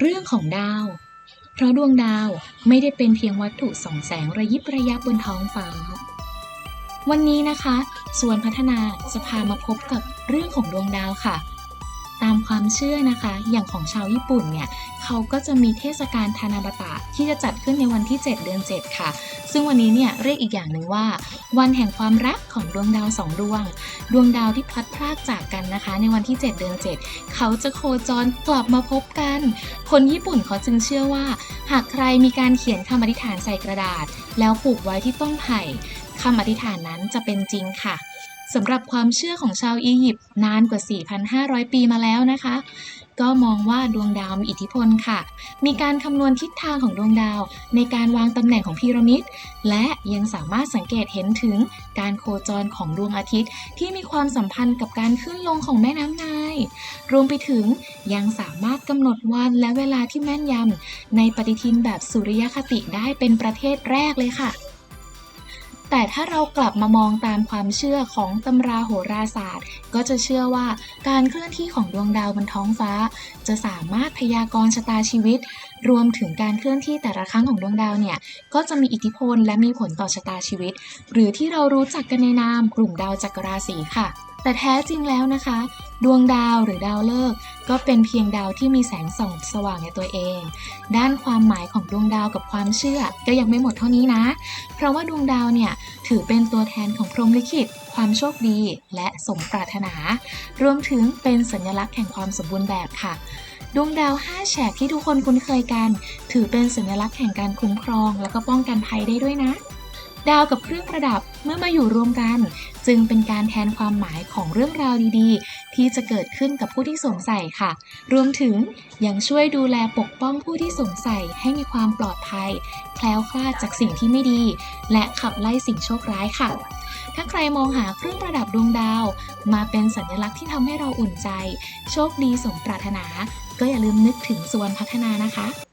เรื่องของดาว เพราะดวงดาวไม่ได้เป็นเพียงวัตถุส่องแสงระยิบระยับบนท้องฟ้า วันนี้นะคะ ส่วนพัฒนาจะพามาพบกับเรื่องของดวงดาวค่ะ ตามความเชื่อนะคะ อย่างของชาวญี่ปุ่นเนี่ยเขาก็จะมีเทศกาลทานาบะตะที่จะจัดขึ้นในวันที่ 7 เดือน 7 ค่ะ ซึ่งวันนี้เนี่ยเรียกอีกอย่างหนึ่งว่า วันแห่งความรักของดวงดาวสองดวง ดวงดาวที่พลัดพรากจากกันนะคะ ในวันที่ 7 เดือน 7 เขาจะโคจรกลับมาพบกัน คนญี่ปุ่นเขาจึงเชื่อว่า หากใครมีการเขียนคำอธิษฐานใส่กระดาษ แล้วผูกไว้ที่ต้นไผ่คำอธิษฐานนั้นจะเป็นจริงค่ะ สำหรับความเชื่อของชาวอียิปต์นานกว่า 4,500 ปีมาแล้วนะคะ ก็มองว่าดวงดาวมีอิทธิพลค่ะ มีการคำนวณทิศทางของดวงดาว ในการวางตำแหน่งของพีระมิด และยังสามารถสังเกตเห็นถึงการโคจรของดวงอาทิตย์ ที่มีความสัมพันธ์กับการขึ้นลงของแม่น้ำไนรวมไปถึงยังสามารถกำหนดวันและเวลาที่แม่นยำในปฏิทินแบบสุริยคติได้เป็นประเทศแรกเลยค่ะ แต่ถ้าเรากลับมามองตามความเชื่อของตำราโหราศาสตร์ ก็จะเชื่อว่าการเคลื่อนที่ของดวงดาวบนท้องฟ้า จะสามารถพยากรณ์ชะตาชีวิต รวมถึงการเคลื่อนที่แต่ละครั้งของดวงดาวเนี่ยก็จะมีอิทธิพลและมีผลต่อชะตาชีวิต หรือที่เรารู้จักกันในนามกลุ่มดาวจักรราศีค่ะ แต่แท้จริงแล้วนะคะ ดวงดาวหรือดาวฤกษ์ก็เป็นเพียงดาวที่มีแสงส่องสว่างในตัวเอง ด้านความหมายของดวงดาวกับความเชื่อ ก็ยังไม่หมดเท่านี้นะ เพราะว่าดวงดาวเนี่ยถือเป็นตัวแทนของพรหมลิขิตความโชคดีและสมปรารถนา รวมถึงเป็นสัญลักษณ์แห่งความสมบูรณ์แบบค่ะดวงดาว 5 แฉกที่ทุกคนคุ้นเคยกัน ถือเป็นสัญลักษณ์แห่งการคุ้มครอง แล้วก็ป้องกันภัยได้ด้วยนะ ดาวกับเครื่องประดับเมื่อมาอยู่รวมกัน จึงเป็นการแทนความหมายของเรื่องราวดีๆ ที่จะเกิดขึ้นกับผู้ที่สวมใส่ค่ะ รวมถึงยังช่วยดูแลปกป้องผู้ที่สวมใส่ให้มีความปลอดภัย แคล้วคลาดจากสิ่งที่ไม่ดี และขับไล่สิ่งโชคร้ายค่ะ ถ้าใครมองหาเครื่องประดับดวงดาว มาเป็นสัญลักษณ์ที่ทำให้เราอุ่นใจ โชคดีสมปรารถนา ก็อย่าลืมนึกถึงส่วนพัฒนานะคะ